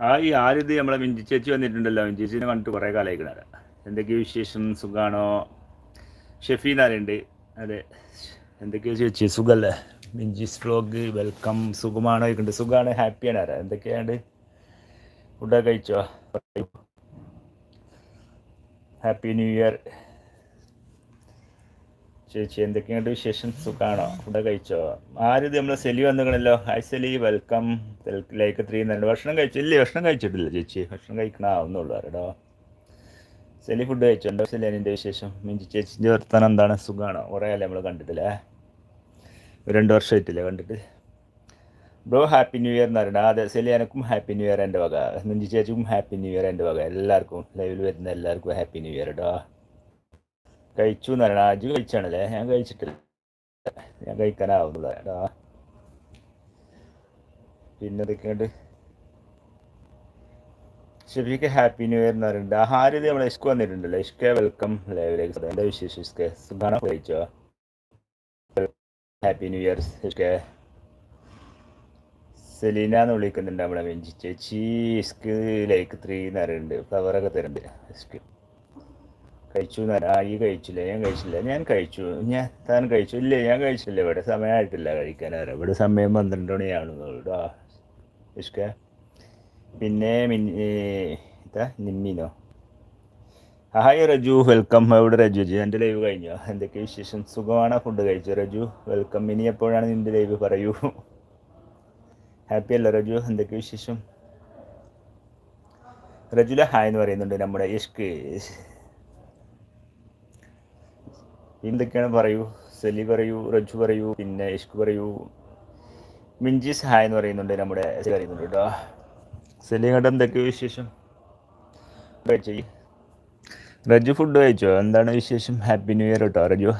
ആ ഈ ആരിത് നമ്മളെ മിഞ്ചി ചേച്ചി വന്നിട്ടുണ്ടല്ലോ മിഞ്ചി ചേച്ചിനെ കണ്ടിട്ട് കുറേ കാലമായിക്കണ എന്തൊക്കെയോ വിശേഷം സുഖാണോ? ഷെഫീനാരുണ്ട് അതെ. എന്തൊക്കെയോ ചേച്ചി സുഖല്ലേ? മിഞ്ചിസ് വ്ലോഗ് വെൽക്കം സുഖമാണോ ചോദിക്കുന്നുണ്ട്. സുഖമാണ് ഹാപ്പിയാണ് ആരാ? എന്തൊക്കെയാണ് ഫുഡൊക്കെ കഴിച്ചോ? ഹാപ്പി ന്യൂ ഇയർ ചേച്ചി എന്തൊക്കെയുണ്ട് വിശേഷം? സുഖാണോ? ഫുഡൊക്കെ കഴിച്ചോ? ആരും നമ്മൾ സെലി വന്നുകളല്ലോ hi silly welcome. Like three നല്ല ഭക്ഷണം കഴിച്ചില്ലേ ഭക്ഷണം കഴിച്ചിട്ടില്ല ചേച്ചി. ഭക്ഷണം കഴിക്കണാവുന്നുള്ളൂ ആരടോ. സെലി ഫുഡ് കഴിച്ചോ? സെലി എന്റെ വിശേഷം? മിഞ്ചി ചേച്ചിന്റെ വർത്താനം എന്താണ്? സുഖമാണോ കുറേ അല്ലേ നമ്മൾ കണ്ടിട്ടില്ലേ? രണ്ട് വർഷമായിട്ടില്ലേ കണ്ടിട്ട്. ബ്രോ ഹാപ്പി ന്യൂ ഇയർ എന്ന് പറയുന്നത് അതെ സെലി എനക്കും ഹാപ്പി ന്യൂ ഇയർ എന്റെ വക. മിഞ്ചി ചേച്ചിക്കും ഹാപ്പി ന്യൂ ഇയർ എന്റെ വക. എല്ലാവർക്കും ലൈവിൽ വരുന്ന എല്ലാവർക്കും ഹാപ്പി ന്യൂ ഇയർ കേട്ടോ. കഴിച്ചു എന്ന് പറയണം അജു കഴിച്ചാണല്ലേ? ഞാൻ കഴിച്ചിട്ടില്ല. ഞാൻ കഴിക്കാനാവുന്നതാ. പിന്നെ എന്തൊക്കെയുണ്ട്? ഷെഫിക്ക് ഹാപ്പി ന്യൂ ഇയർ എന്ന് പറയുന്നുണ്ട്. ആഹാരം നമ്മളെ ഇഷ്ക വന്നിട്ടുണ്ടല്ലോ. ഇഷ്ക വെൽക്കം ലൈവിലേക്ക് എന്താ വിശേഷം ഇഷ്ക? സുഖാണോ? കഴിച്ചോ? Happy new year Ishka. Selina എന്ന് വിളിക്കുന്നുണ്ട് നമ്മളെ വെഞ്ചി ചേച്ചി ഇസ്ക് ലൈക്ക് ത്രീ എന്ന് പറയുന്നുണ്ട്. ഫ്ലവറൊക്കെ തരുന്നുണ്ട് ഇസ്ക് കഴിച്ചു. ഈ കഴിച്ചില്ല? ഞാൻ കഴിച്ചില്ല. ഞാൻ കഴിച്ചു. ഞാൻ താൻ കഴിച്ചു. ഇല്ല? ഞാൻ കഴിച്ചില്ല. ഇവിടെ സമയമായിട്ടില്ല കഴിക്കാൻ. ആരാ? ഇവിടെ സമയം പന്ത്രണ്ട് മണിയാണ്. കേട്ടോ ഇഷ്ക? പിന്നെ ഇതാ നിമ്മിനോ? ഹായ് റജു. വെൽക്കം എവിടെ റജു? ജി എന്റെ ലൈവ് കഴിഞ്ഞോ? എന്തൊക്കെ വിശേഷം? സുഖമാണോ ഫുഡ് കഴിച്ചു റജു വെൽക്കം ഇനി എപ്പോഴാണ് നിന്റെ ലൈവ്? പറയൂ. ഹാപ്പി അല്ല റജു? എന്തൊക്കെ വിശേഷം? റജുല ഹായ് എന്ന് പറയുന്നുണ്ട് നമ്മുടെ ഇഷ്ക്. എന്തൊക്കെയാണ് പറയൂ സെലി പറയൂ റജു പറയൂ പിന്നെ ഇഷ്കു പറയൂ. മിഞ്ചിസ് ഹായ് എന്ന് പറയുന്നുണ്ട് നമ്മുടെ പറയുന്നുണ്ട് കേട്ടോ. സെലി കണ്ട എന്തൊക്കെയോ വിശേഷം? റജു ഫുഡ് കഴിച്ചോ? എന്താണ് വിശേഷം? ഹാപ്പി ന്യൂ ഇയർ കേട്ടോ റജു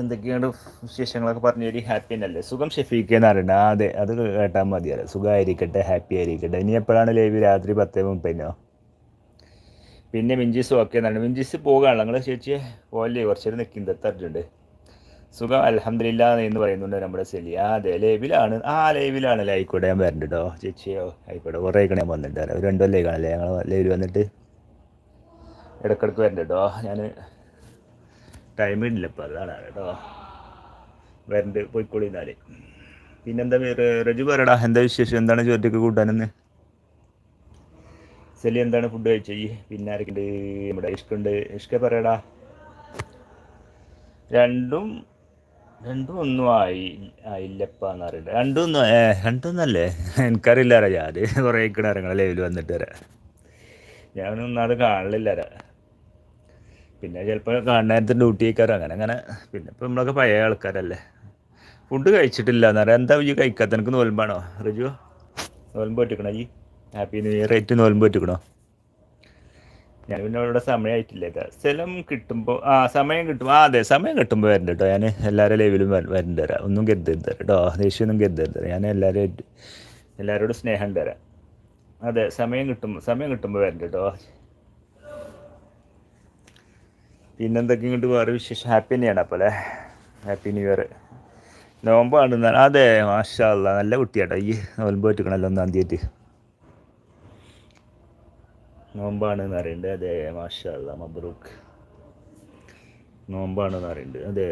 എന്തൊക്കെയാണ് വിശേഷങ്ങളൊക്കെ പറഞ്ഞു തരി? ഹാപ്പി എന്നല്ലേ സുഖം ഷെഫീക്ക് എന്ന് പറയണ്ട അതെ അത് കേട്ടാൽ മതിയല്ലോ. സുഖമായിരിക്കട്ടെ ഹാപ്പി ആയിരിക്കട്ടെ. ഇനി എപ്പോഴാണ് ലൈവ് രാത്രി പത്തേ മുപ്പതിനോ? പിന്നെ മിഞ്ചീസ് ഓക്കെ നല്ല മിഞ്ചീസ് പോകുകയാണല്ലോ നിങ്ങൾ ചേച്ചി പോലെ കുറച്ചേരം നിൽക്കുന്നത് എത്തറിട്ടുണ്ട് സുഖം. അലഹമില്ല എന്ന് പറയുന്നുണ്ട് നമ്മുടെ സെലി. ആ അതെ ലൈവിലാണ്. ആ ലൈവിലാണ്. ആയിക്കോട്ടെ ഞാൻ വരണ്ട കേട്ടോ ചേച്ചിയോ? ആയിക്കോട്ടെ. കുറേ ഞാൻ വന്നിട്ട് ഒരു രണ്ടോ ലൈക്കാണല്ലേ ഞങ്ങൾ ലൈവിൽ വന്നിട്ട്? ഇടക്കിടക്ക് വരണ്ട കേട്ടോ ഞാൻ ടൈം ഇല്ല ഇപ്പോൾ അതാണ് കേട്ടോ. വരണ്ട് പോയിക്കോളി പിന്നെന്താ റജു പറയടാ. എന്താ വിശേഷം? എന്താണ് ചോദ്യമൊക്കെ കൂട്ടാനെന്ന്? സെലി എന്താണ് ഫുഡ് കഴിച്ചത് പിന്നെ ആരൊക്കെയുണ്ട്? നമ്മുടെ ഇഷ്കുണ്ട്. ഇഷ്ക പറയടാ. രണ്ടും രണ്ടും ഒന്നും ആയി ആയില്ലപ്പ എന്ന് പറയുന്നത് രണ്ടും ഒന്നും ഏ രണ്ടൊന്നല്ലേ എനിക്കറിയില്ല ഞാൻ കുറേ കിണറങ്ങൾ ലൈവിൽ വന്നിട്ട് വരാം ഞാനൊന്നും അത് കാണില്ല. പിന്നെ ചിലപ്പോൾ കാണുന്നേരത്തെ ഡ്യൂട്ടി കയറും അങ്ങനെ അങ്ങനെ. പിന്നെ ഇപ്പം നമ്മളൊക്കെ പഴയ ആൾക്കാരല്ലേ. ഫുഡ് കഴിച്ചിട്ടില്ല എന്ന് പറയാം. എന്താ ഈ കഴിക്കാത്ത എനിക്ക് നോൽമ്പാണോ? റിജു നോൽമ്പ് പറ്റിക്കണോ ഈ ഹാപ്പി ന്യൂ ഇയർ ആയിട്ട് നോൽമ്പ് പറ്റിക്കണോ? ഞാൻ പിന്നെ ഇവിടെ സമയമായിട്ടില്ല സ്ഥലം കിട്ടുമ്പോൾ ആ സമയം കിട്ടുമ്പോൾ ആ അതെ സമയം കിട്ടുമ്പോൾ വരണ്ട കേട്ടോ ഞാൻ എല്ലാവരുടെ ലൈവിലും വരണ്ട തരാം. ഒന്നും കരുതരുത് തരാം കേട്ടോ. ദേഷ്യമൊന്നും കരുതരുത് തരാം. ഞാൻ എല്ലാവരും എല്ലാവരോടും സ്നേഹം തരാം. അതെ സമയം കിട്ടും സമയം കിട്ടുമ്പോൾ വരണ്ട കേട്ടോ. പിന്നെന്തൊക്കെ ഇങ്ങോട്ട് വേറെ വിശേഷം? ഹാപ്പി തന്നെയാണ് അപ്പോൾ അല്ലേ? ഹാപ്പി ന്യൂ ഇയർ നോമ്പാണ്. അതെ മാഷാ അല്ല നല്ല കുട്ടിയാട്ടോ. ഈ നോമ്പ് പറ്റിക്കണല്ലോ ഒന്നാം തീയതി. നോമ്പാണ് എന്ന് പറയുന്നുണ്ട് അതെ മാഷാ അല്ലാ മബ്രൂക്ക്. നോമ്പാണ് എന്ന് പറയുന്നുണ്ട് അതെ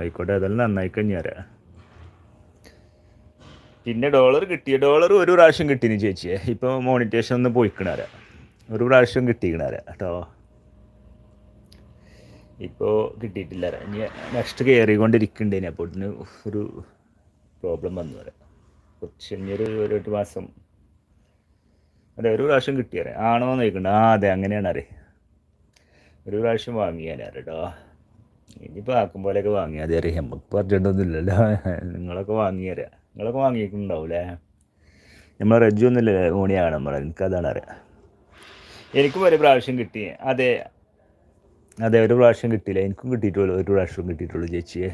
ആയിക്കോട്ടെ അതെല്ലാം നന്നായി കഴിഞ്ഞാരാ പിന്നെ ഡോളർ കിട്ടിയ ഡോളർ ഒരു പ്രാവശ്യം കിട്ടീന് ചേച്ചിയെ. ഇപ്പോൾ മോണിറ്റേഷൻ ഒന്ന് പോയിക്കണാരാ ഒരു പ്രാവശ്യം കിട്ടിക്കണാരാ കേട്ടോ. ഇപ്പോൾ കിട്ടിയിട്ടില്ല ഇനി നെക്സ്റ്റ് കയറിക്കൊണ്ടിരിക്കുന്നുണ്ട് അപ്പോൾ ഇതിന് ഒരു പ്രോബ്ലം വന്നു വരാം. കുറച്ച് ഇനിയൊരു ഒരു എട്ട് മാസം അതെ ഒരു പ്രാവശ്യം കിട്ടിയാലേ ആണോ എന്ന് ചോദിക്കണ്ട. ആ അതെ അങ്ങനെയാണ് അറിയ ഒരു പ്രാവശ്യം വാങ്ങിയാലേ കേട്ടോ ഇനിയിപ്പോൾ ആക്കും വാങ്ങിയാൽ അതെ അറിയാം നമുക്ക് പറഞ്ഞിട്ടൊന്നും ഇല്ലല്ലോ നിങ്ങളൊക്കെ വാങ്ങിയരാ. നിങ്ങളൊക്കെ വാങ്ങിയിട്ടുണ്ടാവൂലേ? നമ്മൾ റജ്ജു ഒന്നുമില്ലല്ലേ ഓണിയാണ് നമ്മൾ എനിക്കതാണ് അറിയാം എനിക്കും ഒരു പ്രാവശ്യം കിട്ടി. അതെ. അതെ ഒരു പ്രാവശ്യം കിട്ടിയില്ല. എനിക്കും കിട്ടിയിട്ടുള്ളൂ. ഒരു പ്രാവശ്യം കിട്ടിയിട്ടുള്ളൂ ചേച്ചിയെ.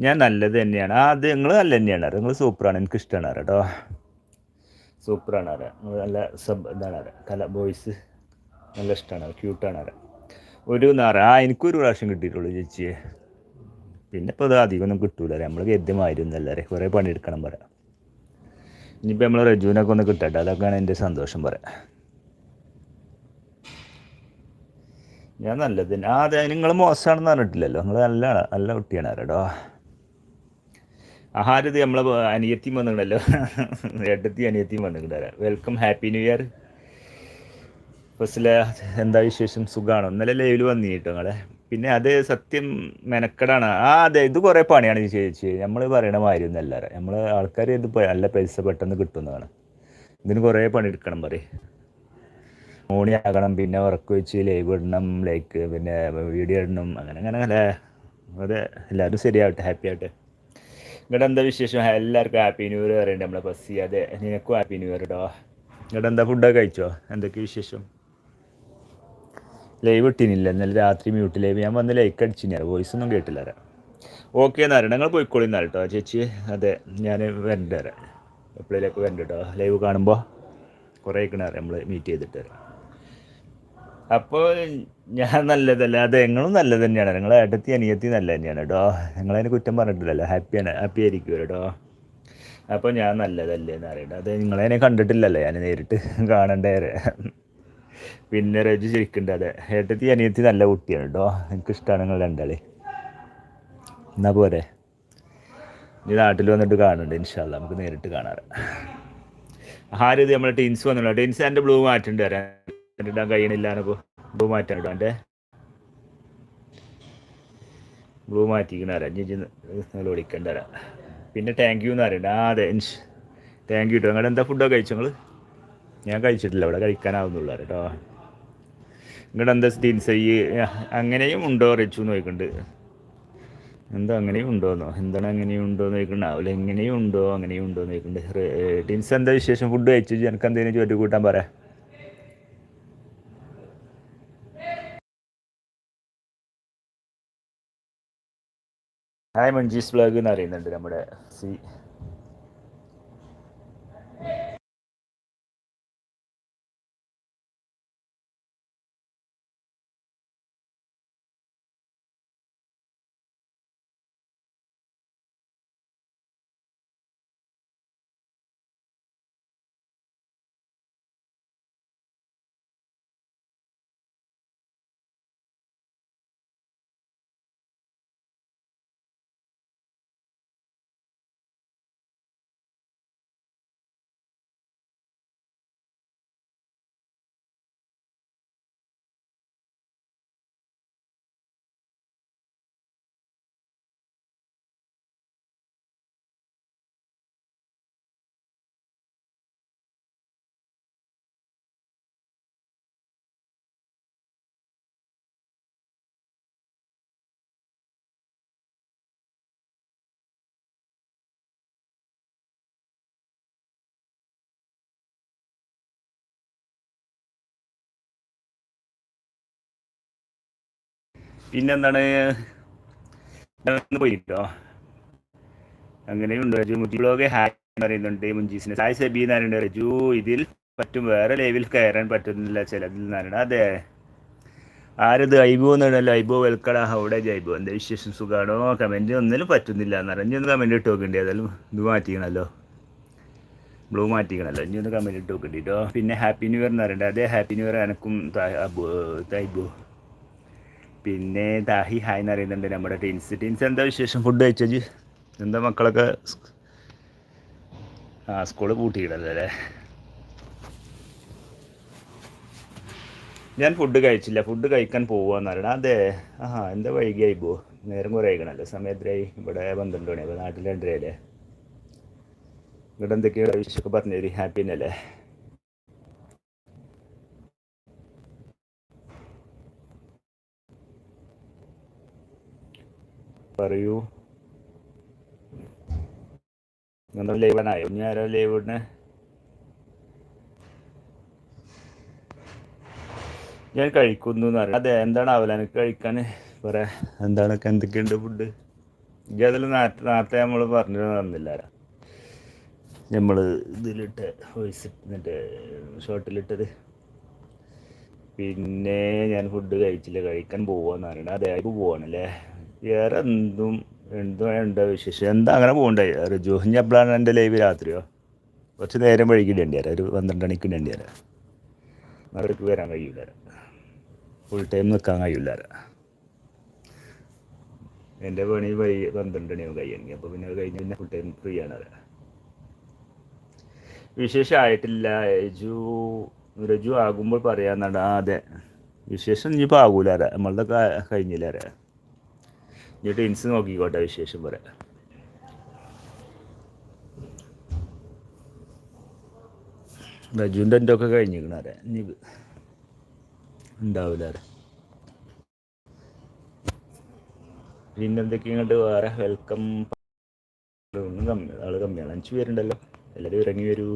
ഞാൻ നല്ലത് തന്നെയാണ്. ആ അത് നിങ്ങൾ നല്ല തന്നെയാണ് നിങ്ങൾ സൂപ്പറാണ്. എനിക്ക് ഇഷ്ടമാണ് അറിയാം കേട്ടോ. സൂപ്പറാണ് നിങ്ങൾ നല്ല സബ് ഇതാണ് അറിയാം കല ബോയ്സ്. നല്ല ഇഷ്ടമാണ് ക്യൂട്ടാണ് അറിയാം ഒരു നാറ. ആ എനിക്കൊരു പ്രാവശ്യം കിട്ടിയിട്ടുള്ളൂ ചേച്ചിയെ. പിന്നെ ഇപ്പോൾ ഇത് അധികമൊന്നും കിട്ടൂല നമ്മൾ ഗദ്യമായിരുന്നല്ലേ കുറേ പണിയെടുക്കണം പറയാം. ഇനിയിപ്പോൾ നമ്മൾ റജുവിനൊക്കെ ഒന്ന് കിട്ടട്ടെ. അതൊക്കെയാണ് എന്റെ സന്തോഷം പറയാം. ഞാൻ നല്ലത്. ആ അതെ നിങ്ങൾ മോശമാണെന്ന് പറഞ്ഞിട്ടില്ലല്ലോ. നിങ്ങൾ നല്ല നല്ല കുട്ടിയാണ് ആരടോ ആഹാരത് നമ്മളെ അനിയത്തിയും വന്നിട്ടുണ്ടല്ലോ ഏട്ടത്തി അനിയത്തിയും വന്നിട്ടുണ്ടാരാ വെൽക്കം ഹാപ്പി ന്യൂ ഇയർ ഫസ്റ്റിലെ എന്താ വിശേഷം? സുഖമാണോ ഇന്നലെ ലൈവിൽ വന്നി കേട്ടോ നിങ്ങളെ. പിന്നെ അത് സത്യം മെനക്കെടാണ്. ആ അതെ ഇത് കുറേ പണിയാണ് ചേച്ചി. നമ്മൾ പറയണ മാതിരി അല്ലാതെ നമ്മൾ ആൾക്കാർ ഇത് നല്ല പൈസ പെട്ടെന്ന് കിട്ടുന്നതാണ്. ഇതിന് കുറേ പണിയെടുക്കണം പറയും. മോണി ആകണം പിന്നെ ഉറക്കം വെച്ച് ലൈവ് ഇടണം ലൈക്ക് പിന്നെ വീഡിയോ ഇടണം അങ്ങനെ അങ്ങനെ അല്ലേ? അതെ എല്ലാവരും ശരിയാവട്ടെ ഹാപ്പി ആവട്ടെ. ഇവിടെ എന്താ വിശേഷം? എല്ലാവർക്കും ഹാപ്പി ന്യൂ ഇയർ പറയുന്നുണ്ട് നമ്മളെ ബസ്സി. അതെ നിനക്കും ഹാപ്പി ന്യൂ ഇയർ കേട്ടോ ഇവിടെ എന്താ ഫുഡൊക്കെ കഴിച്ചോ? എന്തൊക്കെ വിശേഷം? ലൈവ് ഇട്ടിനില്ല. ഇന്നലെ രാത്രി മ്യൂട്ട് ലൈവ് ഞാൻ വന്ന് ലൈക്ക് അടിച്ചില്ല വോയിസ് ഒന്നും കേട്ടില്ല ഓക്കെ എന്നാ നിങ്ങൾ പോയിക്കോളി എന്നാൽ കേട്ടോ ചേച്ചി അതെ ഞാൻ വരണ്ട വരാം. എപ്പോഴേലേക്ക് വരണ്ട കേട്ടോ ലൈവ് കാണുമ്പോൾ കുറേ ആയിക്കണ നമ്മൾ മീറ്റ് ചെയ്തിട്ട് വരാം. അപ്പോൾ ഞാൻ നല്ലതല്ല അത് നിങ്ങളും നല്ലത് തന്നെയാണ്. നിങ്ങൾ ഏട്ടത്തി അനിയത്തി നല്ല തന്നെയാണ് കേട്ടോ. നിങ്ങളതിന് കുറ്റം പറഞ്ഞിട്ടില്ലല്ലോ. ഹാപ്പിയാണ് ഹാപ്പി ആയിരിക്കും കേട്ടോ? അപ്പോൾ ഞാൻ നല്ലതല്ലേ എന്ന് അറിയട്ടെ അത് നിങ്ങളതിനെ കണ്ടിട്ടില്ലല്ലോ ഞാൻ നേരിട്ട് കാണണ്ടേ പിന്നെ രജു ശരിക്കുണ്ട് അതെ. ഏട്ടത്തി അനിയത്തി നല്ല കുട്ടിയാണ് കേട്ടോ. എനിക്കിഷ്ടമാണ് നിങ്ങൾ രണ്ടാളി. എന്നാ പോരെ. ഇനി നാട്ടിൽ വന്നിട്ട് കാണുന്നുണ്ട് ഇൻഷാല്ല നമുക്ക് നേരിട്ട് കാണാറ് ആരും ഇത് നമ്മളെ ടീൻസ് വന്നില്ല ടീൻസ് എന്റെ ബ്ലൂ മാറ്റുണ്ട് വരാൻ ഇടാൻ കഴിയണില്ല എന്നപ്പോ ബ്ലൂ മാറ്റാൻ ഇടാം എന്റെ ബ്ലൂ മാറ്റിക്കണ വരാം ഇഞ്ചി ഓടിക്കേണ്ട വരാം പിന്നെ താങ്ക് യു എന്ന് പറയണ്ട. ആ അതെ താങ്ക് യു കേട്ടോ നിങ്ങളുടെ എന്താ ഫുഡൊക്കെ കഴിച്ചു നിങ്ങൾ ഞാൻ കഴിച്ചിട്ടില്ല. ഇവിടെ കഴിക്കാനാവുന്നുള്ളൂ കേട്ടോ നിങ്ങളുടെ എന്താ സ്ഥിതി? ഈ അങ്ങനെയും ഉണ്ടോ? റിച്ചു എന്ന് ചോദിക്കുന്നുണ്ട് എന്താ അങ്ങനെയും ഉണ്ടോന്നോ? എന്താണ് അങ്ങനെയും ഉണ്ടോ എന്ന് ചോദിക്കണ്ടാവില്ല എങ്ങനെയും ഉണ്ടോ? അങ്ങനെയും ഉണ്ടോ എന്ന് ചോദിക്കുന്നുണ്ട് ടീൻസ് എന്താ വിശേഷം? ഫുഡ് കഴിച്ചു? എനിക്ക് എന്തെങ്കിലും ചോദ്യം കൂട്ടാൻ പറയാം. ഹായ് മഞ്ജീസ് ബ്ലോഗ് എന്ന് അറിയുന്നുണ്ട് നമ്മുടെ സി പിന്നെന്താണ്? പോയിട്ടോ? അങ്ങനെയുണ്ട്. രജു മുജി ബ്ലോഗ് ഹായ് പറയുന്നുണ്ട്. മുൻജീസിനെ സായ് സബി എന്ന് പറയുന്നുണ്ട്. രജു ഇതിൽ പറ്റും. വേറെ ലൈവിൽ കയറാൻ പറ്റുന്നില്ല ചിലതിൽ നിന്നാണ് അതെ. ആരത്? ഐബോ എന്നാണല്ലോ ഐബോ വെൽക്കട അവിടെ ജൈബോ എന്താ വിശേഷം? സുഖാണോ? കമന്റ് ഒന്നിലും പറ്റുന്നില്ല. എന്ന് പറഞ്ഞു ഒന്ന് കമന്റ് ഇട്ട് നോക്കണ്ടേ. ഏതായാലും ഇത് മാറ്റിക്കണല്ലോ. ബ്ലൂ മാറ്റിക്കണല്ലോ. ഇനി ഒന്ന് കമന്റ് ഇട്ട് നോക്കണ്ടിട്ടോ പിന്നെ ഹാപ്പി ന്യൂ ഇയർ എന്ന് പറയണ്ടേ അതെ ഹാപ്പി ന്യൂ ഇയർ എനക്കും തൈബോ. പിന്നെ ദാഹി ഹായ് എന്ന് അറിയുന്നുണ്ട് നമ്മുടെ ടീൻസ് ടീൻസ് എന്താ വിശേഷം? ഫുഡ് കഴിച്ചത്? എന്താ മക്കളൊക്കെ ആ സ്കൂൾ പൂട്ടിയിടല്ലോ അല്ലേ? ഞാൻ ഫുഡ് കഴിച്ചില്ല. ഫുഡ് കഴിക്കാൻ പോവാന്ന് പറയണം. അതെ. ആ എന്താ വൈകിയായി പോ നേരം കുറേ ആയിക്കണല്ലോ. സമയത്തിലായി ഇവിടെ പന്ത്രണ്ട് മണി അപ്പോൾ നാട്ടിൽ രണ്ടരയല്ലേ ഇവിടെ എന്തൊക്കെയാണ് വിഷയൊക്കെ പറഞ്ഞു ഹാപ്പി തന്നെയല്ലേ? പറയൂ. നിങ്ങൾ ലൈവ് ആയോ? ഇനി ആരോ ലൈവ് ഇടണേ ഞാൻ കഴിക്കുന്നു എന്ന് പറയാം. അതെ എന്താണ് ആവില്ല എനിക്ക് കഴിക്കാൻ പറയാ എന്താണ്? എന്തൊക്കെയുണ്ട് ഫുഡ് ഇനി അതിൽ നേരത്തെ നേരത്തെ നമ്മൾ പറഞ്ഞു തന്നില്ല നമ്മൾ ഇതിലിട്ട് വോയിസ് എന്നിട്ട് ഷോർട്ടിലിട്ടത് പിന്നെ ഞാൻ ഫുഡ് കഴിച്ചില്ല. കഴിക്കാൻ പോവാന്ന് പറയണത് അതെ അത് പോവാണല്ലേ വേറെ എന്തും എന്തും ഉണ്ടോ വിശേഷം. എന്താ അങ്ങനെ പോകണ്ടേ ഒരു ജോഹിഞ്ഞ എപ്പോഴാണ് എന്റെ ലൈവ് രാത്രിയോ? കുറച്ച് നേരം വഴിക്കിടേണ്ടി വരാം. ഒരു പന്ത്രണ്ട് മണിക്ക് വേണ്ടി വരാം. അവർക്ക് വരാൻ കഴിയില്ല ഫുൾ ടൈം നിൽക്കാൻ കഴിയില്ല എന്റെ പണി വൈ പന്ത്രണ്ട് മണിയാവും കഴിയണമെങ്കിൽ അപ്പോൾ പിന്നെ കഴിഞ്ഞ് പിന്നെ ഫുൾ ടൈം ഫ്രീ ആണ് അത്. വിശേഷമായിട്ടില്ല രജു രജു ആകുമ്പോൾ പറയാന്നാണ് ആ അതെ. വിശേഷം ഇനിയിപ്പോൾ ആകൂല. നമ്മളുടെ കഴിഞ്ഞില്ലാരാ ഇനി ടിൻസ് നോക്കിക്കോട്ടെ വിശേഷം പറയാം രജുവിന്റെ എന്റെ ഒക്കെ കഴിഞ്ഞിരിക്കണം അറ ഇനി ഉണ്ടാവില്ല അറ പിന്നെന്തൊക്കെ ഇങ്ങോട്ട്? വേറെ വെൽക്കം ഒന്നും കമ്മി ആൾ കമ്മിയാണ്. അഞ്ച് പേരുണ്ടല്ലോ. എല്ലാവരും ഇറങ്ങി വരൂ.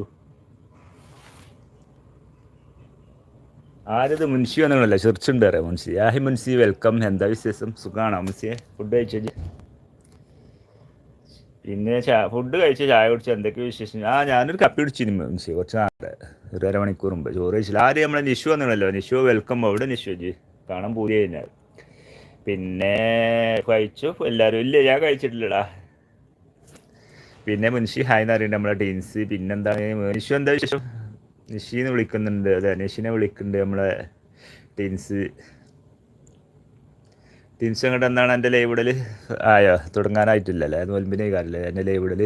ആരത് മുൻഷി വന്നില്ല ചെറിച്ചുണ്ട് അറിയാം മുൻഷി? ആഹി മുൻഷി വെൽക്കം. എന്താ വിശേഷം? സുഖമാണോ മുൻസിയെ ഫുഡ് കഴിച്ചു പിന്നെ ഫുഡ് കഴിച്ച്? ചായ കുടിച്ച്? എന്തൊക്കെ വിശേഷം? ആ ഞാനൊരു കപ്പി കുടിച്ചിരുന്നു മുൻഷി കുറച്ച് നാളെ. ഒരു അരമണിക്കൂർ മുമ്പ്. ചോറ് കഴിച്ചില്ല. ആര് നമ്മളെ നിഷു വന്നല്ലോ നിഷു വെൽക്കം. അവിടെ നിഷു ജി കാണാൻ പൂതി കഴിഞ്ഞാൽ പിന്നെ കഴിച്ചു? എല്ലാവരും ഇല്ല? ഞാൻ കഴിച്ചിട്ടില്ലടാ. പിന്നെ മുൻഷി ഹായ് എന്ന് അറിയണ്ട നമ്മളെ ടീൻസ് പിന്നെന്താണ്? നിഷു എന്താ വിശേഷം? നിഷീന്ന് വിളിക്കുന്നുണ്ട്. അതെ നിഷിനെ വിളിക്കുന്നുണ്ട് നമ്മളെ ടീൻസ്. ടീൻസ് അങ്ങോട്ട് എന്താണ് എന്റെ ലൈവ് ഇടൽ ആയോ തുടങ്ങാനായിട്ടില്ലല്ലേ? അത് നോൽമ്പിനെ കാര്യമില്ല എന്റെ ലൈവ് ഇടൽ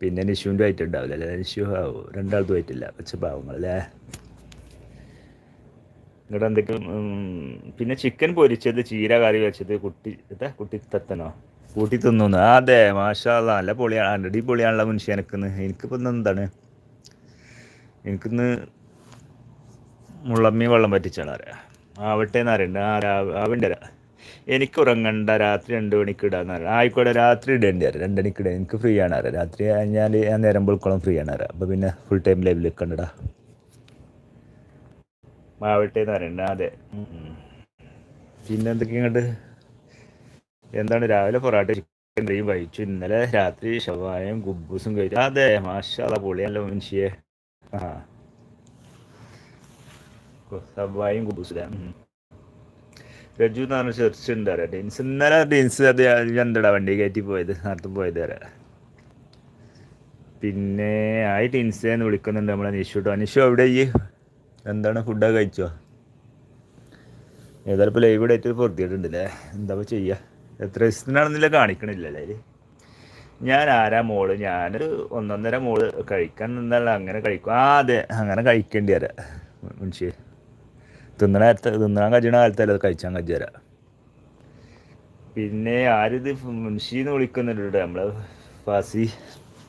പിന്നെ നിഷുവിന്റെ ആയിട്ടുണ്ടാവില്ല അല്ലേ? നിഷു ആവും രണ്ടാളും ആയിട്ടില്ല. പച്ചപ്പാവങ്ങൾ അല്ലേ? ഇങ്ങോട്ട് എന്തൊക്കെ പിന്നെ ചിക്കൻ പൊരിച്ചത് ചീര കറി വെച്ചത് കുട്ടി എന്താ കുട്ടി തത്തനോ? കൂട്ടി തിന്നു അതെ മാഷാ അല്ലാ, നല്ല പൊളിയാണ് അടി പൊളിയാണല്ലോ മനുഷ്യ എനിക്കിന്ന്. എനിക്കിപ്പോൾ എന്താണ്? എനിക്കിന്ന് മുള്ളമ്മി വെള്ളം പറ്റിച്ചാണ് അറിയാം. ആവട്ടെ എന്ന് അറിയണ്ട. ആ രാ- ആവണ്ട എനിക്ക് ഉറങ്ങണ്ട രാത്രി രണ്ട് മണിക്ക് ഇടാന്ന് പറയാം ആയിക്കോട്ടെ രാത്രി ഇടേണ്ടി അറിയാം രണ്ട് മണിക്ക് ഇടാം എനിക്ക് ഫ്രീ ആണ് അറിയാം. രാത്രി ഞാൻ ഞാൻ നേരം പോൾക്കോളം ഫ്രീ ആണ് അറിയാം. അപ്പോൾ പിന്നെ ഫുൾ ടൈം ലൈവിൽ നിൽക്കണ്ടടാ ആവട്ടെ എന്ന് അറിയണ്ട. അതെ. പിന്നെ എന്തൊക്കെ ഇങ്ങോട്ട്? എന്താണ്? രാവിലെ പൊറാട്ട ചിക്കൻ കഴിച്ചു ഇന്നലെ രാത്രി ശവായം കുബൂസും കഴിച്ചു. അതെ മാഷാ പൊളിയല്ലോ മനുഷ്യയെ ആ സവായും കുബൂസിലെ രജു എന്ന് പറഞ്ഞ ചെർച്ച് ഉണ്ട് അറിയാം ഡീൻസ് ഇന്നലെ ഡിൻസ് അത് എന്തടാ വണ്ടി കയറ്റി പോയത് നേരത്തെ പോയത് അറിയാം പിന്നെ ആയി ടീൻസ് എന്ന് വിളിക്കുന്നുണ്ട് നമ്മളെ നിഷു കേട്ടോ നിഷു എവിടെ ഈ എന്താണ് ഫുഡൊക്കെ കഴിച്ചോ ഏതായാലും ഇപ്പോൾ ലൈവ് ഡേറ്റ് പൊറുത്തിയിട്ടുണ്ടല്ലേ എന്താ ഇപ്പോൾ ചെയ്യുക എത്ര ദിവസത്തിനാണെന്നില്ല കാണിക്കണില്ലല്ലേ അതിൽ ഞാൻ ആരാ മോൾ? ഞാനൊരു ഒന്നൊന്നര മോൾ കഴിക്കാൻ നിന്നല്ല അങ്ങനെ കഴിക്കും. ആ അതെ അങ്ങനെ കഴിക്കേണ്ടി വരാം. മനുഷ്യ തിന്നണ നേരത്തെ തിന്നാൻ കഴിയണ കാലത്തല്ല അത് കഴിച്ചാൽ കഴിച്ചു തരാം പിന്നെ ആരിത് മുൻഷീന്ന് വിളിക്കുന്നുണ്ട് നമ്മൾ. ഫാസി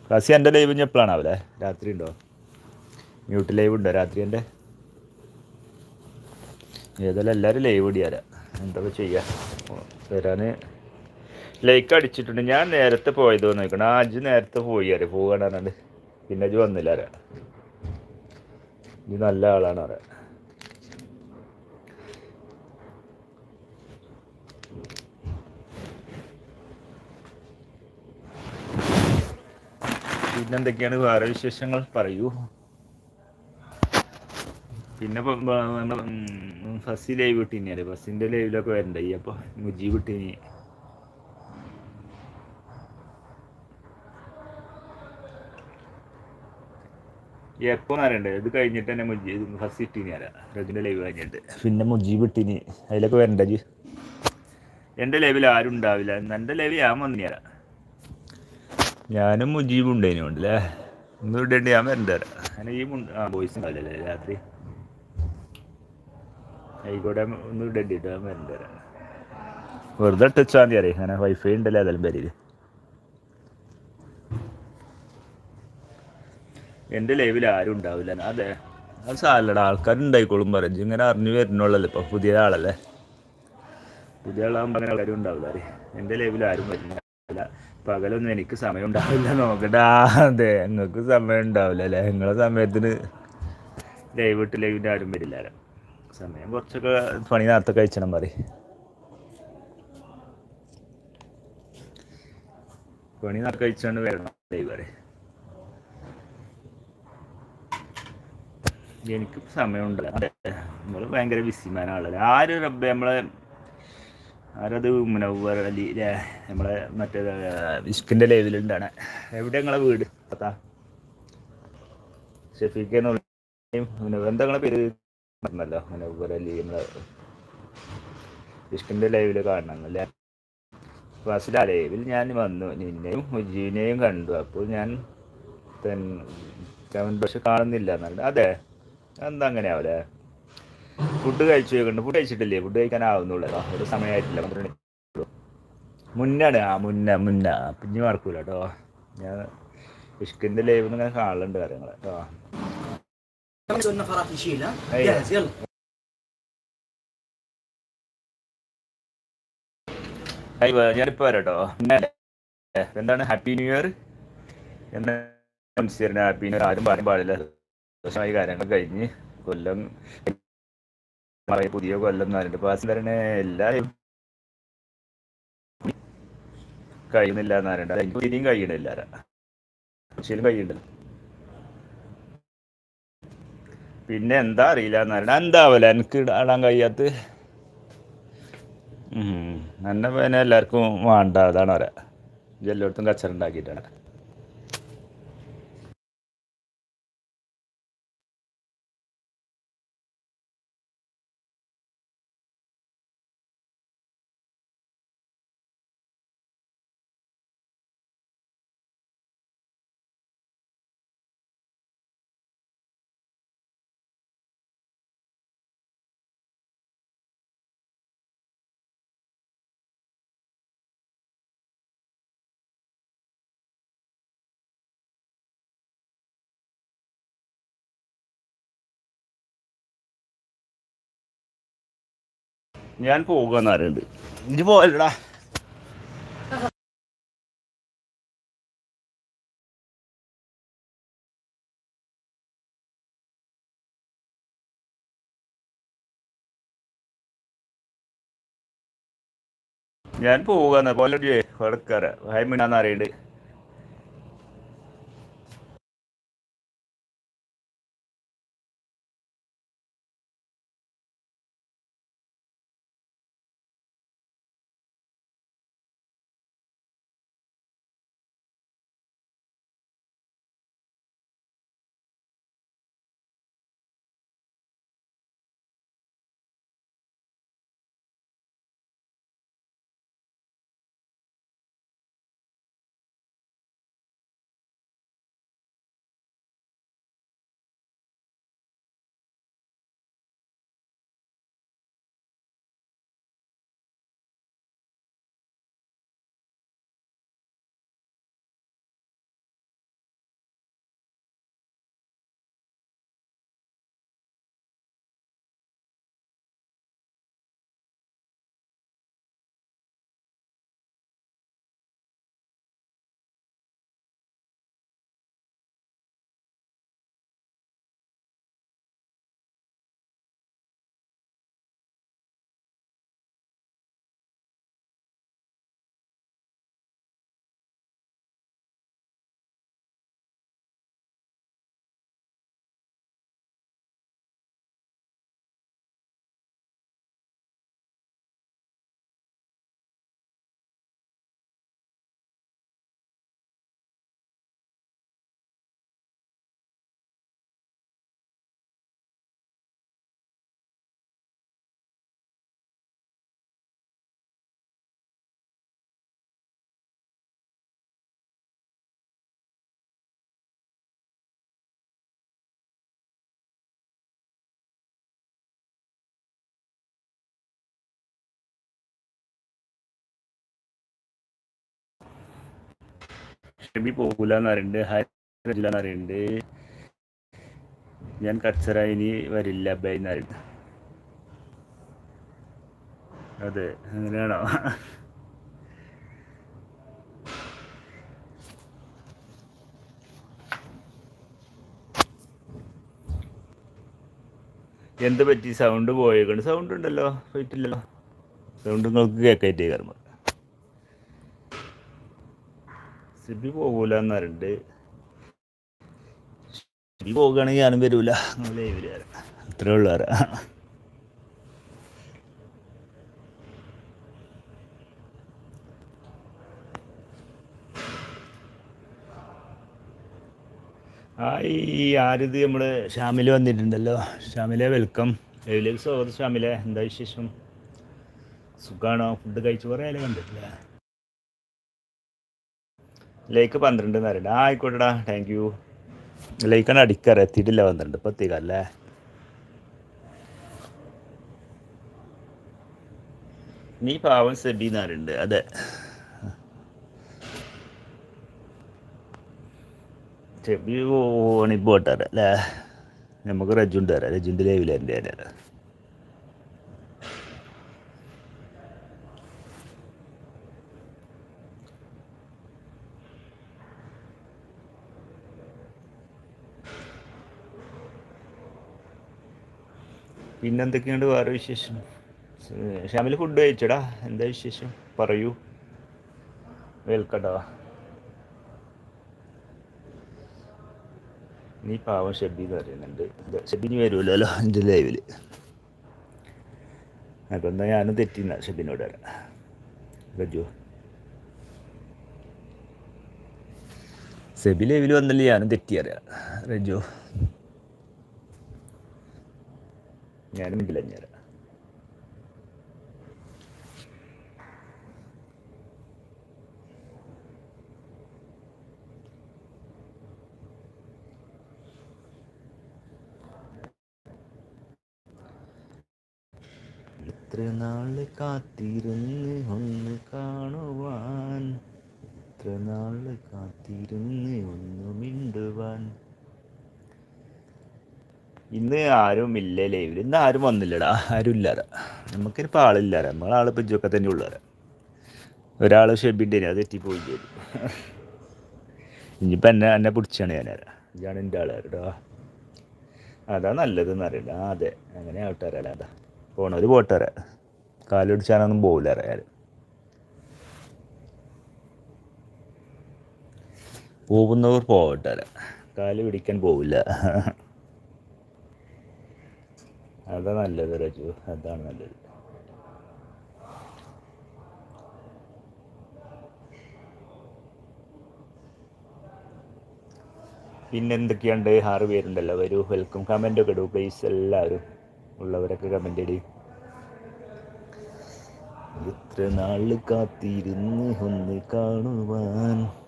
ഫാസി എന്റെ ലൈവ് എപ്പോഴാണാവല്ലേ രാത്രി ഉണ്ടോ? മ്യൂട്ട് ലൈവ് ഉണ്ടോ രാത്രി എന്റെ? ഏതായാലും എല്ലാവരും ലൈവ് ഇടിയാരാ എന്താ ചെയ്യാ? വരാൻ ലൈക്ക് അടിച്ചിട്ടുണ്ട്. ഞാൻ നേരത്തെ പോയത് നോക്കണം ആ അജ് നേരത്തെ പോയി അറിയാം? പോകാനാണ്ട് പിന്നെ അജ് വന്നില്ല അറിയാം. ഇത് നല്ല ആളാണ് അറിയാം. പിന്നെന്തൊക്കെയാണ് വേറെ വിശേഷങ്ങൾ? പറയൂ. പിന്നെ ഉം, ലൈവ് ഇട്ടിനി ഫസിന്റെ ലൈവിലൊക്കെ വരണ്ടായി. അപ്പൊ മുജീബ് ഇട്ടിനി. എപ്പോ അറിയണ്ടേ ഇത് കഴിഞ്ഞിട്ട് തന്നെ മുജീബ് ഫസ്റ്റ് ഇട്ടിനി അറിയാം രജിന്റെ ലൈവ് കഴിഞ്ഞിട്ട്. പിന്നെ മുജീബ് ഇട്ടിനി. അതിലൊക്കെ വരണ്ട ജി എന്റെ ലൈവിൽ ആരും ഉണ്ടാവില്ല. എന്റെ ലൈവിൽ ഞാൻ വന്നു തരാം ഞാനും മുജീബും ഉണ്ടായിനുണ്ട് അല്ലേ ഇന്ന് ഇടേണ്ടി ഞാൻ വരണ്ട അങ്ങനെ ഈ ആ ബോയ്സ് ഉണ്ടാവില്ലല്ലേ? രാത്രി. ആയിക്കോട്ടെ ഒന്ന് ഇടേണ്ടി ഞാൻ വരണ്ട വെറുതെ ടച്ചാൽ മതി അറിയാം അങ്ങനെ വൈഫൈ ഉണ്ടല്ലേ? അതെല്ലാം പേരിൽ എന്റെ ലൈവിൽ ആരും ഉണ്ടാവില്ല. അതെ. അത് ആൾക്കാർ ആൾക്കാരുണ്ടായിക്കോളും പറഞ്ഞു ഇങ്ങനെ അറിഞ്ഞു വരുന്നുള്ളല്ലോ? ഇപ്പൊ പുതിയ ആളല്ലേ? പുതിയ ആളാകുമ്പോൾ അങ്ങനെ ആൾക്കാരും ഉണ്ടാവില്ല അറിയാം എന്റെ ലൈവിൽ ആരും വരുന്നില്ല. പകലൊന്നും എനിക്ക് സമയം ഉണ്ടാവില്ല. നോക്കട്ടാ അതെ നിങ്ങൾക്ക് സമയം ഉണ്ടാവില്ല അല്ലേ? നിങ്ങളെ സമയത്തിന് ലൈവ് ഇട്ട് ലൈവിന്റെ ആരും വരില്ല സമയം കുറച്ചൊക്കെ പണി നേരത്തെ കഴിച്ചണം പറയും. പണി നേരത്തെ കഴിച്ചാണ്ട് വരണം ലൈവ് പറയും. എനിക്ക് സമയമുണ്ട്. നമ്മൾ ഭയങ്കര ബിസിമാനാണല്ലോ ആര് റബ്ബെ നമ്മളെ ആരത് മുനവർ അലി നമ്മളെ മറ്റേ ഇഷ്കിന്റെ ലൈവിലുണ്ടാണ് എവിടെ നിങ്ങളെ വീട്? പത്താ ഷെഫീഖ് മുനവർ എന്താ പേര്? പറഞ്ഞല്ലോ. മുനവർ അലി നമ്മളെ ഇഷ്കിന്റെ ലൈവിൽ കാണണം അല്ലേ ആ ലൈവിൽ ഞാൻ വന്നു. നിന്നെയും മുജീനെയും കണ്ടു. അപ്പോൾ ഞാൻ തന്നെ പക്ഷെ കാണുന്നില്ല എന്നല്ല അതെ. എന്താ അങ്ങനെ ഫുഡ് കഴിച്ചു ഫുഡ് കഴിച്ചിട്ടില്ലേ? ഫുഡ് കഴിക്കാൻ ആവുന്നുള്ളതാ ഒരു സമയമായിട്ടില്ല പന്ത്രണ്ട് മുന്നാണ്. ആ മുന്ന മുന്ന. പിന്നെ മറക്കൂല കേട്ടോ ഞാൻ ഇഷ്കിന്റെ ലൈവ് ഇങ്ങനെ കാണലുണ്ട് കാര്യങ്ങൾ കേട്ടോ ഞാനിപ്പോ വരാട്ടോ എന്താണ്? ഹാപ്പി ന്യൂ ഇയർ എന്താ ഹാപ്പി ന്യൂ ഇയർ ആരും പറയാൻ പാടില്ല. സന്തോഷമായ കാര്യങ്ങൾ കഴിഞ്ഞ് കൊല്ലം പുതിയ കൊല്ലം നാലിന്റെ പാസ് തരണേ എല്ലാവരും കഴിയുന്നില്ല നാലിന്റെ എനിക്ക് ഇനിയും കഴിയണില്ല. ശരിയും കഴിയണ്ടല്ലോ. പിന്നെ എന്താ അറിയില്ല എന്ന് എന്താവല്ല എന്താവല എനിക്ക് ഇടാൻ കഴിയാത്ത. എന്നെ പിന്നെ എല്ലാവർക്കും വേണ്ട. അതാണ് ഇത് എല്ലായിടത്തും കച്ചറ ഞാൻ പോകുമെന്ന് പറയുന്നുണ്ട്. ഇനി പോവല്ലടാ. ഞാൻ പോകാന്ന് പോലെ കൊടുക്കാറ് ഹൈമിനാന്ന് അറിയണ്ട് ഷെബി പോകൂലെന്ന് പറയുന്നുണ്ട് ഹരില്ല വരില്ല എന്ന് പറയുന്നുണ്ട് ഞാൻ കച്ചറ ഇനി വരില്ല ബൈ എന്ന് പറയുന്നുണ്ട് അതെ അങ്ങനെയാണോ? എന്ത് പറ്റി? സൗണ്ട് പോയേക്കൊണ്ട് സൗണ്ട് ഉണ്ടല്ലോ പോയിട്ടില്ലല്ലോ? സൗണ്ട് നിങ്ങൾക്ക് കേൾക്കായിട്ടേ കർമ്മ. സിബി പോകൂല എന്നറിണ്ട് സിബി പോകുകയാണെങ്കിൽ ഞാനും വരൂല. അത്രേ ഉള്ളു വരാം ഈ ആരിത് നമ്മൾ ഷാമിൽ വന്നിട്ടുണ്ടല്ലോ. ഷാമിലെ വെൽക്കം. ലൈവിലേക്ക് സ്വാഗതം ഷാമിലെ. എന്താ വിശേഷം? സുഖമാണോ ഫുഡ് കഴിച്ചു കുറേ കണ്ടിട്ടില്ല. ലേക്ക് പന്ത്രണ്ട് നേരം ആ ആയിക്കോട്ടെടാ. താങ്ക് യു ലേക്കാണ് അടിക്കാറ്. എത്തിയിട്ടില്ല പന്ത്രണ്ട്. ഇപ്പം എത്തിക്കാം അല്ലേ? നീ പാവൻ സെബി എന്നാരുണ്ട് അതെ. ചെബി ഓണിപ്പോട്ടാറ് അല്ലേ? നമുക്ക് റജുണ്ട് തരാം റജുന്റെ ലൈവിലെന്റെ തരാം പിന്നെന്തൊക്കെയുണ്ട് വേറെ വിശേഷം? ഷാമിൽ ഫുഡ് കഴിച്ചടാ. എന്താ വിശേഷം? പറയൂ. വെൽക്കടാ നീ പാവം ഷെബി എന്ന് പറയുന്നുണ്ട് ഷെബിന് വരുമല്ലോ എന്റെ ലൈവിൽ അപ്പം എന്താ ഞാനും തെറ്റിന്ന ഷെബിനോട് റജു സെബി ലൈവിൽ വന്നല്ലേ? ഞാനും തെറ്റിയറിയാം റജു. ഞാനും ഞാൻ എത്ര നാൾ കാത്തിരുന്ന് ഒന്ന് കാണുവാൻ? എത്ര നാൾ കാത്തിരുന്ന് ഒന്ന് മിണ്ടുവാൻ? ഇന്ന് ആരും ഇല്ല ലൈവിൽ ഇന്ന് ആരും വന്നില്ലടാ. ആരും ഇല്ലാടാ നമുക്കിപ്പോൾ ആളില്ലാടാ നമ്മളാൾ പിഞ്ചൊക്കെ തന്നെ ഉള്ളവരാ. ഒരാൾ ഷെബിന്റെ അത് എത്തിപ്പോയി ചെയ്തു ഇനിയിപ്പോൾ എന്നെ എന്നെ പിടിച്ചാണ് ഞാനാരാ ഇതാണ് എന്റെ ആളാരടാ അതാ നല്ലതെന്ന് അറിയില്ല ആ അതെ. അങ്ങനെ ആവട്ടാരാ അതാ. പോണവർ പോട്ടാറ. കാലൊടിച്ചാനൊന്നും പോകില്ല അറിയാൻ പോകുന്നവർ പോകട്ടാര കാൽ പിടിക്കാൻ പോവില്ല. അതാ നല്ലത് രജു. അതാണ് നല്ലത്. പിന്നെ എന്തൊക്കെയുണ്ട് ആറ് പേരുണ്ടല്ലോ. വരൂ വെൽക്കം കമന്റ് ഒക്കെ ഇടൂ പ്ലീസ് എല്ലാവരും ഉള്ളവരൊക്കെ കമന്റ് ഇടി. എത്ര നാൾ കാത്തിരുന്ന് ഒന്ന് കാണുവാൻ.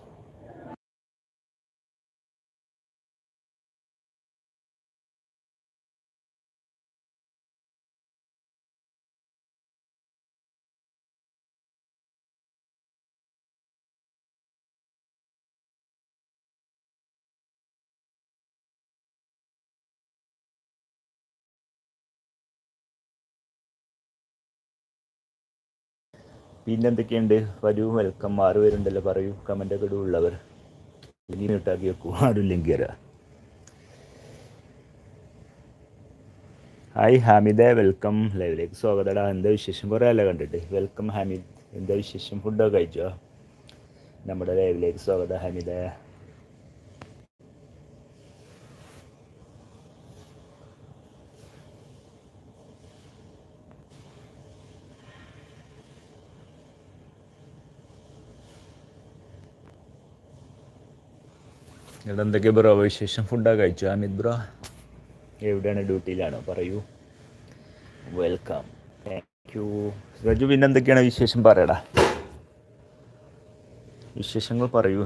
പിന്നെ എന്തൊക്കെയുണ്ട് വരൂ വെൽക്കം ആറ് പേരുണ്ടല്ലോ പറയൂ. കമന്റ് ഒക്കെ ഇടൂ ഉള്ളവർ. അല്ലെങ്കിൽ മ്യൂട്ടാക്കി വെക്കൂ. ആരും ഇല്ലെങ്കിൽ വരാം ഹായ് ഹാമിദ വെൽക്കം ലൈവിലേക്ക് സ്വാഗതടാ എന്താ വിശേഷം? കുറേ അല്ല കണ്ടിട്ട്? വെൽക്കം ഹാമിദ് എന്താ വിശേഷം? ഫുഡൊക്കെ കഴിച്ചോ? നമ്മുടെ ലൈവിലേക്ക് സ്വാഗതം ഹാമിദ ഇവിടെ എന്തൊക്കെ ബ്രോ വിശേഷം? ഫുഡൊക്കെ കഴിച്ചു? അമിത് ബ്രോ? എവിടെയാണ് ഡ്യൂട്ടിയിലാണോ? പറയൂ. വെൽക്കം. താങ്ക് യു രജു പിന്നെ എന്തൊക്കെയാണ് വിശേഷം? പറയടാ. വിശേഷങ്ങൾ പറയൂ.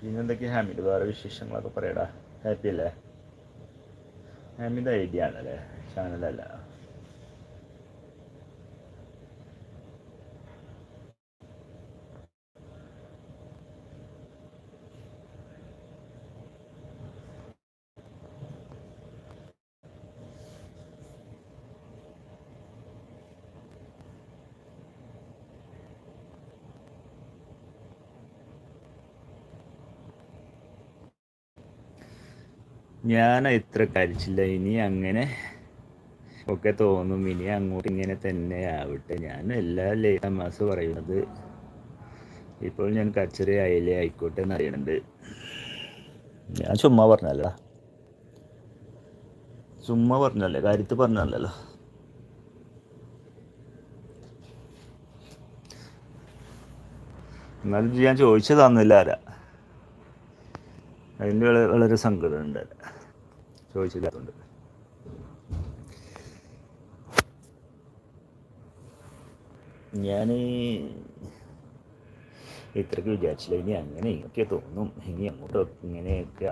പിന്നെന്തൊക്കെയാ ഹാമിഡ് വേറെ വിശേഷങ്ങളൊക്കെ പറയടാ. ഹാപ്പി അല്ലേ? ഹാമിദ് ഐഡിയ ആണല്ലേ ചാനലല്ല. ഞാൻ ഇത്ര കരിച്ചില്ല. ഇനി അങ്ങനെ ഒക്കെ തോന്നും. ഇനി അങ്ങോട്ട് ഇങ്ങനെ തന്നെ ആവട്ടെ. ഞാൻ എല്ലാ ലേറ്റമാസ് പറയുന്നത് ഇപ്പോൾ ഞാൻ കച്ചറി ആയില്ലേ ആയിക്കോട്ടെ എന്ന് അറിയണുണ്ട്. ഞാൻ ചുമ്മാ പറഞ്ഞല്ലോ ചുമ്മാ പറഞ്ഞല്ലേ കാര്യത്ത് പറഞ്ഞല്ലോ എന്നാലും ഞാൻ ചോദിച്ചതാന്നില്ല ആരാ? അതിന്റെ വളരെ സങ്കടമുണ്ട് ചോദിച്ചില്ലാത്തതുകൊണ്ട് ഞാൻ ഇത്രയ്ക്ക് വിചാരിച്ചില്ല. ഇനി അങ്ങനെ ഇങ്ങനെയൊക്കെ തോന്നും. ഇനി അങ്ങോട്ടൊക്കെ ഇങ്ങനെയൊക്കെ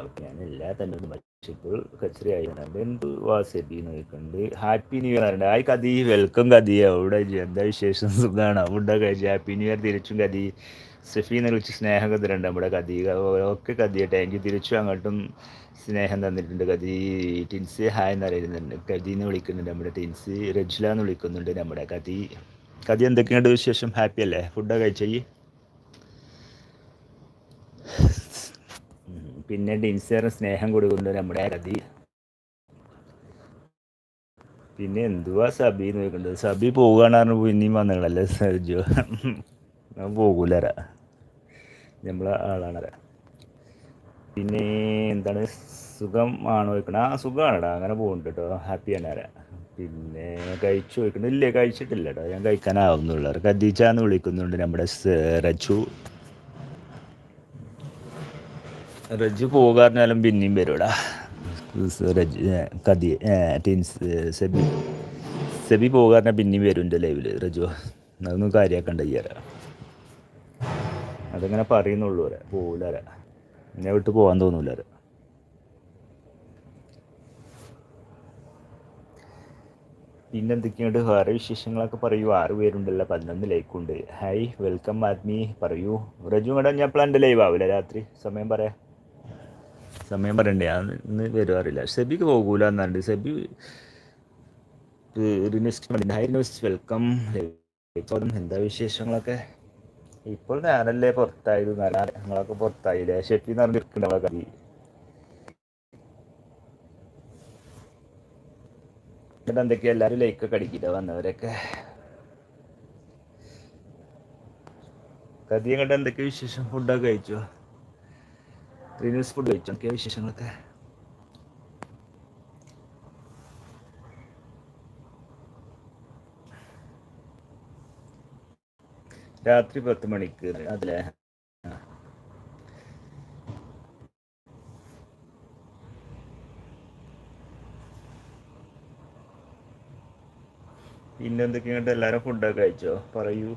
എല്ലാ തന്നെ ഒന്ന് പക്ഷേ ഇപ്പോൾ കച്ചറയായി എന്ത് വാസബി നോക്കുന്നുണ്ട് ഹാപ്പി ന്യൂ ഇയർ ഉണ്ട് ആയി കതി വെൽക്കം കതി അവിടെ എന്താ വിശേഷം? സുഖമാണ് അവിടെ ഹാപ്പി ന്യൂ ഇയർ തിരിച്ചും കതി സഫീനെ വിളിച്ച് സ്നേഹമൊക്കെ തരുന്നുണ്ട് നമ്മുടെ കഥ ഒക്കെ കതിയെ എനിക്ക് തിരിച്ചും അങ്ങോട്ടും സ്നേഹം തന്നിട്ടുണ്ട്. കതി ടിൻസി ഹായ് എന്ന് അറിയുന്നുണ്ട് കതിന്ന് വിളിക്കുന്നുണ്ട്. നമ്മുടെ ടിൻസി റജ്ല എന്ന് വിളിക്കുന്നുണ്ട് നമ്മുടെ കതി കതി എന്തൊക്കെയുണ്ട് വിശേഷം? ഹാപ്പി അല്ലേ? ഫുഡൊക്കെ കഴിച്ചേ. പിന്നെ ഡിൻസർ സ്നേഹം കൊടുക്കുന്നുണ്ട് നമ്മുടെ കതി പിന്നെ എന്തുവാ സബി നോക്കണ്ടത് സബി പോവുകയാണ് പറഞ്ഞു പിന്നെയും വന്നങ്ങളല്ലേ സജോ. ഞാൻ പോകൂലര നമ്മളെ ആളാണര പിന്നെ എന്താണ് സുഖം ആണോ ചോദിക്കണം? ആ സുഖമാണടാ അങ്ങനെ പോകുന്നുണ്ട് കേട്ടോ ഹാപ്പിയാണ് ആരാ പിന്നെ കഴിച്ചു ചോദിക്കണം? ഇല്ലേ കഴിച്ചിട്ടില്ല കേട്ടോ ഞാൻ കഴിക്കാനാവുന്നുള്ളൂ. ഖദീജ വിളിക്കുന്നുണ്ട് നമ്മുടെ റജു. റജു പോകാറിനാലും പിന്നെയും വരൂടാ. റജു കദി ടിൻസ് സെബി. സെബി പോകാറിന പിന്നെയും വരും എന്റെ ലൈവിൽ റജു അതൊന്നും കാര്യമാക്കണ്ട ചെയ്യാറ അതങ്ങനെ പറയുന്നുള്ളൂ വരെ പോകൂലര എന്നെ വിട്ട് പോകാൻ തോന്നൂല വരെ പിന്നെ എന്തൊക്കെയുണ്ട് വേറെ വിശേഷങ്ങളൊക്കെ പറയൂ. ആറ് പേരുണ്ടല്ലോ. പതിനൊന്ന് ലൈക്കുണ്ട്. ഹായ് വെൽക്കം ആത്മി പറയൂ. റജു മേഡം ഞാൻ പ്ലാന്റെ ലൈവ് ആവില്ല രാത്രി? സമയം പറയാം. സമയം പറയണ്ടേ? ഇന്ന് വരുവാറില്ല. സെബിക്ക് പോകൂല എന്നുണ്ട്. Sebi hi university welcome. എന്താ വിശേഷങ്ങളൊക്കെ? ഇപ്പോൾ ഞാനല്ലേ പുറത്തായത്? നല്ല നിങ്ങളൊക്കെ പുറത്തായില്ലേ? ഷെട്ടി എന്ന് പറഞ്ഞിരിക്കണ്ട കറി എന്നിട്ട് എന്തൊക്കെയാ? എല്ലാവരും ലൈക്കൊക്കെ അടിക്കില്ല വന്നവരൊക്കെ? കതിയും കണ്ട എന്തൊക്കെ വിശേഷം ഫുഡൊക്കെ കഴിച്ചോ? ഫുഡ് കഴിച്ചോ? എന്തൊക്കെയാ വിശേഷങ്ങളൊക്കെ? രാത്രി പത്ത് മണിക്ക് അതിലെ. പിന്നെന്തൊക്കെയുണ്ട് എല്ലാരും ഫുഡൊക്കെ കഴിച്ചോ? പറയൂ.